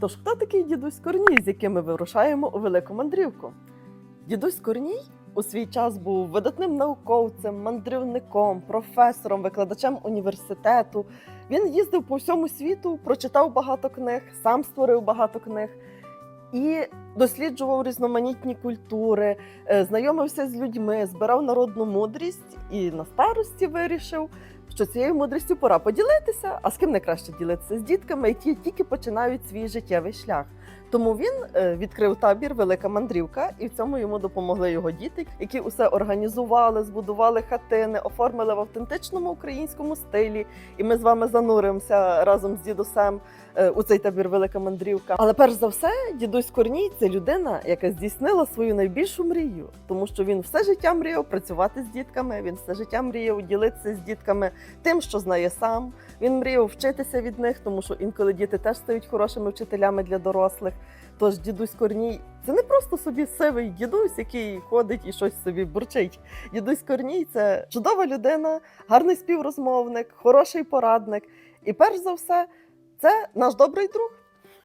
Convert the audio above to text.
Тож хто такий дідусь Корній, з яким ми вирушаємо у велику мандрівку? Дідусь Корній у свій час був видатним науковцем, мандрівником, професором, викладачем університету. Він їздив по всьому світу, прочитав багато книг, сам створив багато книг і досліджував різноманітні культури, е, знайомився з людьми, збирав народну мудрість і на старості вирішив, що цією мудрістю пора поділитися. А з ким не краще ділитися? З дітками, які тільки починають свій життєвий шлях. Тому він е, відкрив табір Велика мандрівка, і в цьому йому допомогли його діти, які усе організували, збудували хатини, оформили в автентичному українському стилі. І ми з вами зануримося разом з дідусем е, у цей табір Велика мандрівка. Але перш за все, дідусь Корній це людина, яка здійснила свою найбільшу мрію, тому що він все життя мріяв працювати з дітками. Він все життя мріяв ділитися з дітками тим, що знає сам. Він мріяв вчитися від них, тому що інколи діти теж стають хорошими вчителями для дорослих. Тож дідусь Корній це не просто собі сивий дідусь, який ходить і щось собі бурчить. Дідусь Корній це чудова людина, гарний співрозмовник, хороший порадник. І перш за все, це наш добрий друг.